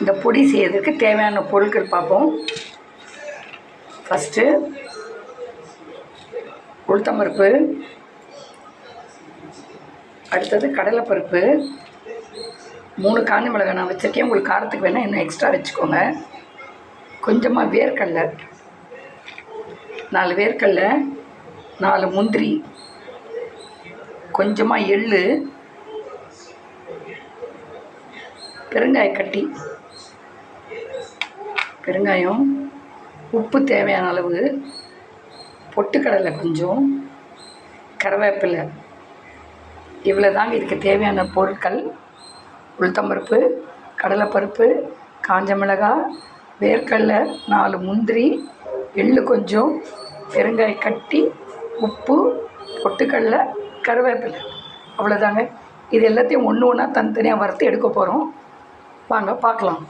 இந்த பொடி செய்யறதுக்கு தேவையான பொருட்கள் பார்ப்போம். ஃபஸ்ட்டு உளுத்தம்பருப்பு அடுத்தது கடலைப்பருப்பு. மூணு காஞ்சி மிளகாய் நான் வச்சுருக்கேன். உங்களுக்கு காரத்துக்கு வேணால் இன்னும் எக்ஸ்ட்ரா வச்சுக்கோங்க. கொஞ்சமாக வேர்க்கடலை நாலு வேர்க்கடலை நாலு முந்திரி கொஞ்சமாக எள் பெருங்காய கட்டி பெருங்காயம் உப்பு தேவையான அளவு பொட்டுக்கடலை கொஞ்சம் கருவேப்பிலை. இவ்வளோ தாங்க இதுக்கு தேவையான பொருட்கள். உளுத்தம்பருப்பு கடலைப்பருப்பு காஞ்ச மிளகாய் வேர்க்கடலை நாலு முந்திரி எள்ளு கொஞ்சம் பெருங்காய கட்டி உப்பு பொட்டுக்கடலை கருவேப்பிலை. அவ்வளோதாங்க இது எல்லாத்தையும் ஒன்று ஒன்றா தனித்தனியாக வறுத்து எடுக்க போகிறோம் வாங்க பார்க்கலாம்.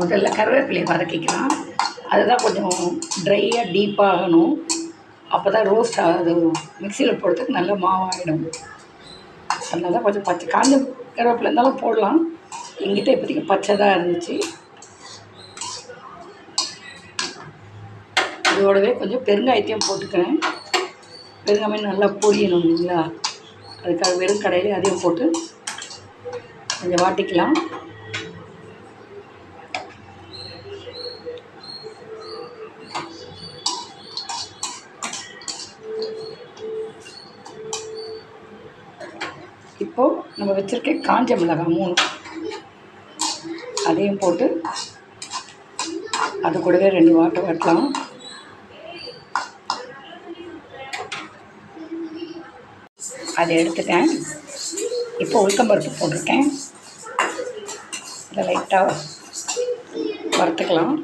முதல்ல கருவேப்பிலையை வதக்கிக்கலாம். அதுதான் கொஞ்சம் ட்ரையாக டீப்பாக ஆகணும். அப்போ தான் ரோஸ்ட் அது மிக்சியில் போடுறதுக்கு நல்ல மாவாகிடும் அதனால தான் கொஞ்சம் பச்சை காஞ்ச கருவேப்பிலை இருந்தாலும் போடலாம். எங்கிட்ட இப்போதைக்கு பச்சை தான் இருந்துச்சு. இதோடவே கொஞ்சம் பெருங்காயத்தையும் போட்டுக்கிறேன். பெருங்காயம் நல்லா பொரியணும் இல்லைங்களா? அதுக்காக வெறும் கடையிலே அதையும் போட்டு கொஞ்சம் வாட்டிக்கலாம். இப்போது நம்ம வச்சுருக்க காஞ்ச மிளகாய் மூணு. அதையும் போட்டு அது கூடவே ரெண்டு வாட்டை வெட்டலாம் அதை எடுத்துட்டேன். இப்போ உளுத்தம்பருப்பு போட்டிருக்கேன். இதை லைட்டாக வறுத்துக்கலாம்.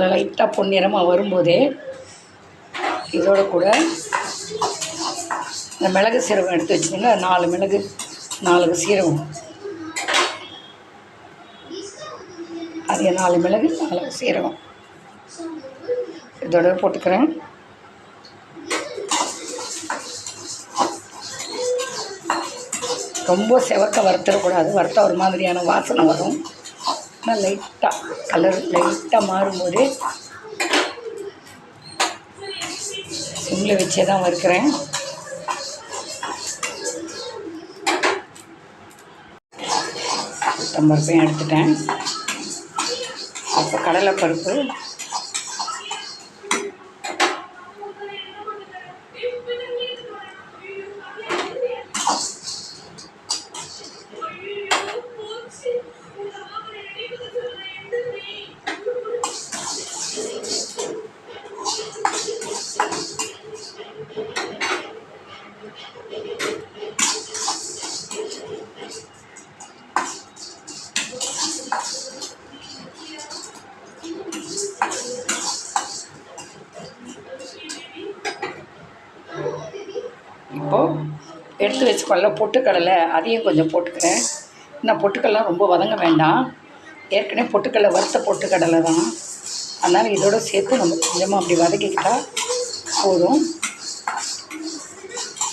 அதில் லைட்டாக பொன்னிறமாக வரும்போதே இதோட கூட இந்த மிளகு சீரகம் எடுத்து வச்சிங்கன்னா நாலு மிளகு நாலு சீரகம். அது நாலு மிளகு நாலு சீரகம். இதோட போட்டுக்கிறேன். ரொம்ப செவக்க வறுத்துடக்கூடாது. வறுத்த ஒரு மாதிரியான வாசனை வரும். லைட்டாக கலர் லைட்டாக மாறும்போது சிம்மில் வச்சே தான் வறுக்கிறேன். பருப்பையும் எடுத்துட்டேன். அப்போ கடலைப்பருப்பு இப்போது எடுத்து வச்சுக்கோல பொட்டுக்கடலை அதையும் கொஞ்சம் போட்டுக்கிறேன். இன்னும் பொட்டுக்கடலாம் ரொம்ப வதங்க வேண்டாம். ஏற்கனவே பொட்டுக்கடலை வறுத்த பொட்டுக்கடலை தான். அதனால் இதோட சேர்த்து நம்ம கொஞ்சமாக அப்படி வதக்கிக்கிட்டா போதும்.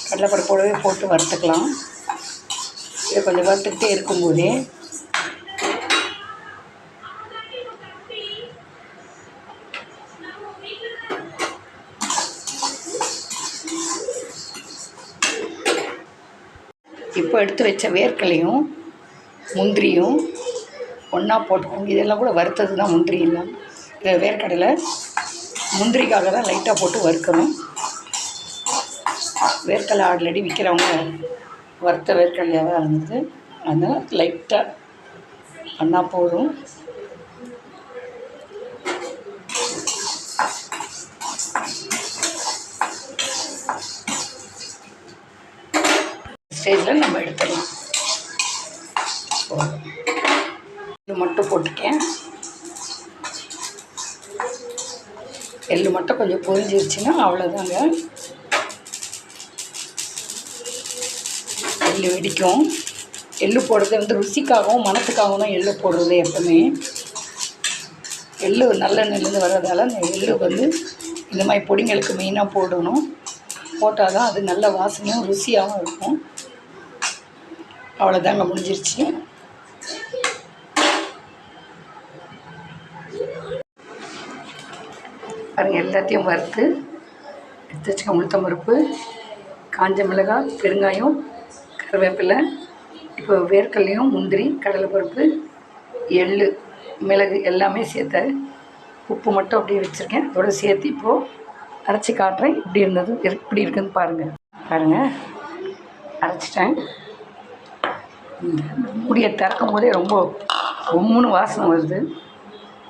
கடலைப்பருப்போடவே போட்டு வறுத்துக்கலாம். இதை கொஞ்சம் வறுத்துக்கிட்டே இருக்கும்போதே இப்போ எடுத்து வச்ச வேர்க்கலையும் முந்திரியும் ஒன்றா போட்டுக்கோங்க. இதெல்லாம் கூட வறுத்தது தான் முந்திரி எல்லாம் இந்த வேர்க்கடலை முந்திரிக்காக தான் லைட்டாக போட்டு வறுக்கணும். வேர்க்கடலை ஆல்ரெடி விற்கிறவங்க வறுத்த வேர்க்கடலையாக தான் இருந்தது அதனால் லைட்டாக பண்ணால் போதும். சைஸில் நம்ம எடுத்துடலாம் எள்ளு மட்டும் போட்டுக்கேன் எள்ளு மட்டும் கொஞ்சம் பொரிஞ்சிருச்சுன்னா அவ்வளோதாங்க எள்ளு வெடிக்கும். எள்ளு போடுறது வந்து ருசிக்காகவும் மனத்துக்காகவும் தான் எள்ளு போடுறது எப்பவுமே. எள்ளு நல்லெண்ணெயிலேருந்து வர்றதால அந்த எள்ளு வந்து இந்த மாதிரி பொடிங்களுக்கு மெயினாக போடணும். போட்டால் தான் அது நல்ல வாசனையும் ருசியாகவும் இருக்கும். அவ்வளோதாங்க முடிஞ்சிருச்சு. பாருங்கள் எல்லாத்தையும் வறுத்து எடுத்து வச்சுக்க முழுத்த பருப்பு காஞ்ச மிளகாய் பெருங்காயம் கருவேப்பிலை இப்போ வேர்க்கல்லையும் முந்திரி கடலைப்பருப்பு எள் மிளகு எல்லாமே சேர்த்து உப்பு மட்டும் அப்படியே வச்சுருக்கேன். அதோட சேர்த்து இப்போது அரைச்சி காட்டுறேன். இப்படி இருந்தது எப்படி இருக்குதுன்னு பாருங்கள் பாருங்கள் அரைச்சிட்டேன். மூடியை திறக்கும் போதே ரொம்ப ரொம்பன்னு வாசனை வருது.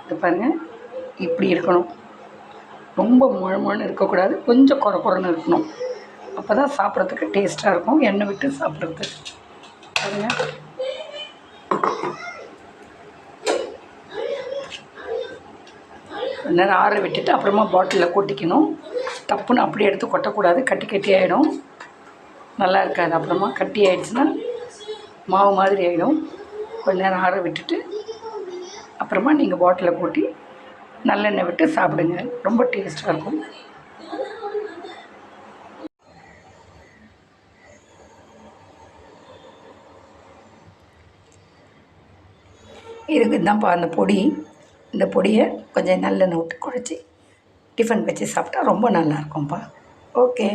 இது பாருங்கள் இப்படி இருக்கணும். ரொம்ப முழுமுழுன்னு இருக்கக்கூடாது. கொஞ்சம் குறை குறைன்னு இருக்கணும். அப்போ தான் சாப்பிட்றதுக்கு டேஸ்ட்டாக இருக்கும். எண்ணெய் விட்டு சாப்பிட்றதுக்கு பாருங்கள் கொஞ்ச நேரம் ஆற விட்டுட்டு அப்புறமா பாட்டிலில் கொட்டிக்கணும். தப்புன்னு அப்படியே எடுத்து கொட்டக்கூடாது. கட்டி கட்டி ஆகிடும் நல்லா இருக்காது. அப்புறமா கட்டி ஆகிடுச்சுன்னா மாவு மாதிரி ஆகிடும் கொஞ்ச நேரம் ஆற விட்டுட்டு அப்புறமா நீங்கள் பாட்டிலில் கூட்டி நல்லெண்ணெய் விட்டு சாப்பிடுங்க. ரொம்ப டேஸ்ட்டாக இருக்கும். இதுக்கு தான்ப்பா அந்த பொடி. இந்த பொடியை கொஞ்சம் நல்லெண்ணெய் விட்டு குழச்சி டிஃபன் வச்சு சாப்பிட்டா ரொம்ப நல்லா இருக்கும்ப்பா. ஓகே